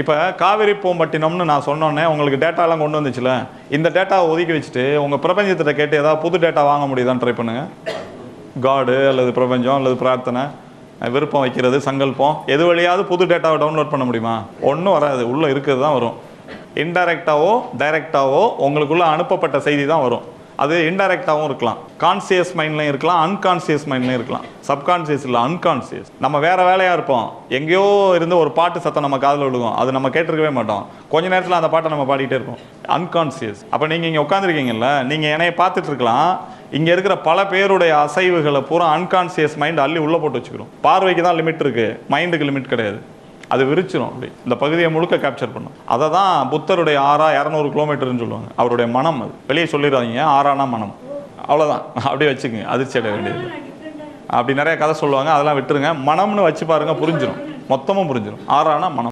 இப்போ காவிரி பூம்பட்டினம்னு நான் சொன்னோன்னே உங்களுக்கு டேட்டாலாம் கொண்டு வந்துச்சுல இந்த டேட்டாவை ஒதுக்கி வச்சுட்டு உங்கள் பிரபஞ்சத்திட்ட கேட்டு ஏதாவது புது டேட்டா வாங்க முடியுதான்னு ட்ரை பண்ணுங்க. காடு அல்லது பிரபஞ்சம் அல்லது பிரார்த்தனை விருப்பம் வைக்கிறது சங்கல்பம் எது வழியாவது புது டேட்டாவை டவுன்லோட் பண்ண முடியுமா? ஒன்றும் வராது உள்ளே இருக்கிறது தான் வரும். இன்டைரக்டாவோ டைரெக்டாவோ உங்களுக்குள்ளே அனுப்பப்பட்ட செய்தி தான் வரும். அது இன்டைரக்டாகவும் இருக்கலாம். கான்சியஸ் மைண்ட்லையும் இருக்கலாம் அன்கான்சியஸ் மைண்ட்லையும் இருக்கலாம். சப்கான்சியஸ் இல்லை அன்கான்சியஸ் நம்ம வேற வேலையாக இருப்போம். எங்கேயோ இருந்து ஒரு பாட்டு சத்தம் நம்ம காதில் விழுகும். அது நம்ம கேட்டிருக்கவே மாட்டோம். கொஞ்ச நேரத்தில் அந்த பாட்டை நம்ம பாடிட்டே இருப்போம். அன்கான்சியஸ் அப்போ நீங்கள் இங்கே உட்காந்துருக்கீங்கல்ல நீங்கள் என்னைய பார்த்துட்டு இருக்கலாம் இங்கே இருக்கிற பல பேருடைய அசைவுகளை பூரா அன்கான்சியஸ் மைண்ட் அள்ளி உள்ளே போட்டு வச்சுக்கிறோம் பார்வைக்கு தான் லிமிட் இருக்கு. மைண்டுக்கு லிமிட் கிடையாது. அது விரிச்சிடும் அப்படி. இந்த பகுதியை முழுக்க கேப்சர் பண்ணும். அதை தான் புத்தருடைய ஆறா இரநூறு கிலோமீட்டர்னு சொல்லுவாங்க. அவருடைய மனம் அது. வெளியே சொல்லிடுறாங்க ஆறானா மனம். அவ்வளோதான் அப்படியே வச்சுக்கோங்க. அதிர்ச்சி அடைய வேண்டியது அப்படி நிறைய கதை சொல்லுவாங்க. அதெல்லாம் விட்டுருங்க. மனம்னு வச்சு பாருங்க புரிஞ்சிடும் மொத்தமும் புரிஞ்சிடும் ஆறானா மனம்.